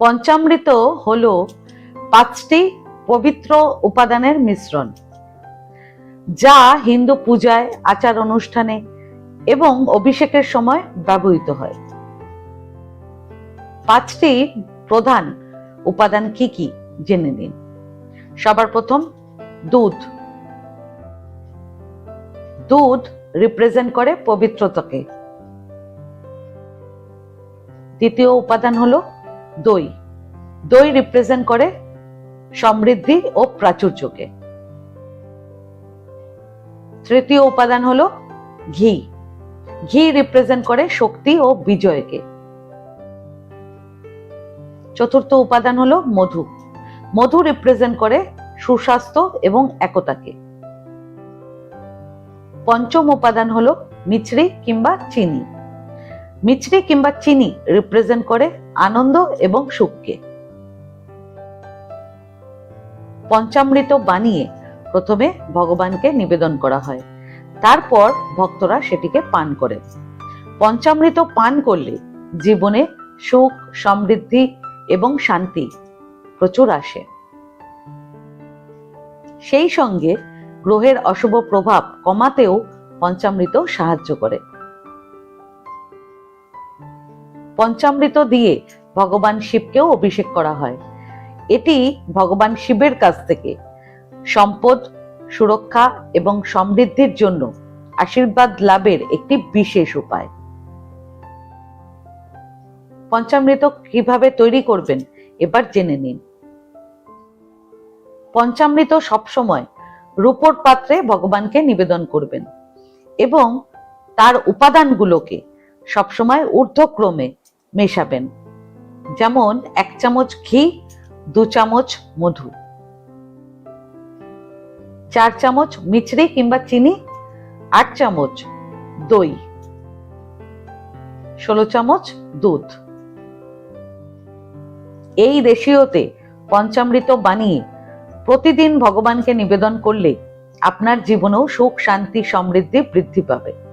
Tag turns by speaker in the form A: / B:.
A: পঞ্চামৃত হল পাঁচটি পবিত্র উপাদানের মিশ্রণ, যা হিন্দু পূজায়, আচার অনুষ্ঠানে এবং অভিষেকের সময় ব্যবহৃত হয়। পাঁচটি প্রধান উপাদান কি কি জেনে নিন। সবার প্রথম দুধ। দুধ রিপ্রেজেন্ট করে পবিত্রতাকে। দ্বিতীয় উপাদান হলো দই। দই রিপ্রেজেন্ট করে সমৃদ্ধি ও প্রাচুর্যকে। তৃতীয় উপাদান হলো ঘি। ঘি রিপ্রেজেন্ট করে শক্তি ও বিজয়কে। চতুর্থ উপাদান হলো মধু। মধু রিপ্রেজেন্ট করে সুস্বাস্থ্য এবং একতাকে। পঞ্চম উপাদান হলো মিছরি কিংবা চিনি। মিছরি কিংবা চিনি রিপ্রেজেন্ট করে আনন্দ এবং সুখকে। পঞ্চামৃত বানিয়ে প্রথমে ভগবানকে নিবেদন করা হয়। তারপর ভক্তরা সেটিকে পান করেন পঞ্চামৃত পান করলে জীবনে সুখ, সমৃদ্ধি এবং শান্তি প্রচুর আসে। সেই সঙ্গে গ্রহের অশুভ প্রভাব কমাতেও পঞ্চামৃত সাহায্য করে। পঞ্চামৃত দিয়ে ভগবান শিবকেও অভিষেক করা হয়। এটি ভগবান শিবের কাছ থেকে। সম্পদ, সুরক্ষা এবং সমৃদ্ধির জন্য আশীর্বাদ লাভের একটি বিশেষ উপায়। পঞ্চামৃত কীভাবে তৈরি করবেন এবার জেনে নিন। পঞ্চামৃত সবসময় রূপোর পাত্রে ভগবানকে নিবেদন করবেন এবং তার উপাদানগুলোকে সবসময় ঊর্ধ্বক্রমে মেশাবেন। যেমন এক চামচ ঘি, দু চামচ মধু। চার চামচ মিছরি কিংবা চিনি, আট চামচ দই। ষোলো চামচ দুধ। এই রেশিওতে পঞ্চামৃত বানিয়ে প্রতিদিন ভগবানকে নিবেদন করলে আপনার জীবনেও সুখ, শান্তি, সমৃদ্ধি বৃদ্ধি পাবে।